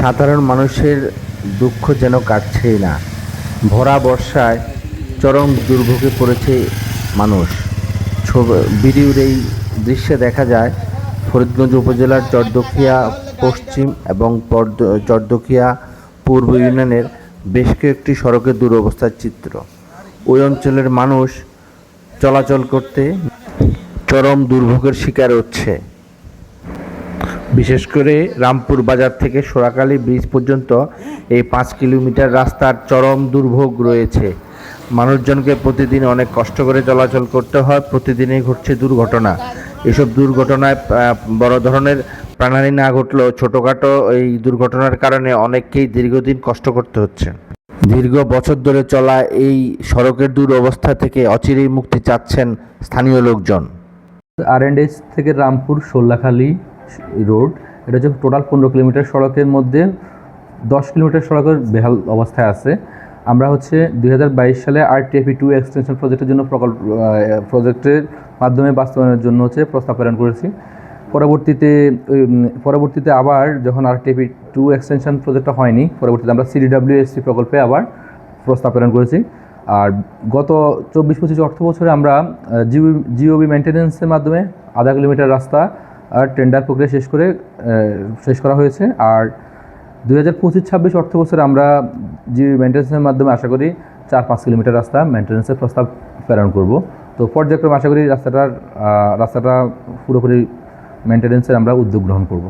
সাধারণ মানুষের দুঃখ যেন কাটছেই না। ভরা বর্ষায় চরম দুর্ভোগে পড়েছে মানুষ। ভিডিওর এই দৃশ্যে দেখা যায়, ফরিদগঞ্জ উপজেলার চরদখিয়া পশ্চিম এবং চরদখিয়া পূর্ব ইউনিয়নের বেশ কয়েকটি সড়কের দুরবস্থার চিত্র। ওই অঞ্চলের মানুষ চলাচল করতে চরম দুর্ভোগের শিকার হচ্ছে। বিশেষ করে রামপুর বাজার থেকে সোরাকালী ব্রিজ পর্যন্ত এই পাঁচ কিলোমিটার রাস্তার চরম দুর্ভোগ রয়েছে। মানুষজনকে প্রতিদিন অনেক কষ্ট করে চলাচল করতে হয়, প্রতিদিনই ঘটছে দুর্ঘটনা। এসব দুর্ঘটনায় বড় ধরনের প্রাণহানি না ঘটলেও ছোটোখাটো এই দুর্ঘটনার কারণে অনেককেই দীর্ঘদিন কষ্ট করতে হচ্ছে। দীর্ঘ বছর ধরে চলা এই সড়কের দুরবস্থা থেকে অচিরেই মুক্তি চাচ্ছেন স্থানীয় লোকজন। আর থেকে রামপুর, সোল্লাখালী রোড, এটা হচ্ছে টোটাল পনেরো কিলোমিটার সড়কের মধ্যে, দশ কিলোমিটার সড়কের বেহাল অবস্থায় আছে। আমরা হচ্ছে দু হাজার বাইশ সালে আরটিএফি টু এক্সটেনশন প্রজেক্টের জন্য প্রকল্প প্রজেক্টের মাধ্যমে বাস্তবায়নের জন্য হচ্ছে প্রস্তাব প্রেরণ করেছি। পরবর্তীতে পরবর্তীতে আবার যখন আরটিএফি টু এক্সটেনশন প্রজেক্টটা হয়নি, পরবর্তীতে আমরা সিডিডাব্লিউএসসি প্রকল্পে আবার প্রস্তাব প্রেরণ করেছি। আর গত চব্বিশ পঁচিশ অর্থ বছরে আমরা জিও জিওবি মেনটেন্যান্সের মাধ্যমে আধা কিলোমিটার রাস্তা আর টেন্ডার প্রক্রিয়া শেষ করে শেষ করা হয়েছে। আর দুই হাজার পঁচিশ, ছাব্বিশ অর্থ বছরে আমরা যে মেনটেন্সের মাধ্যমে আশা করি চার পাঁচ কিলোমিটার রাস্তা মেনটেন্সের প্রস্তাব প্রেরণ করব। তো পর্যায়ক্রমে আশা করি রাস্তাটার রাস্তাটা পুরোপুরি মেনটেন্সের আমরা উদ্যোগ গ্রহণ করব।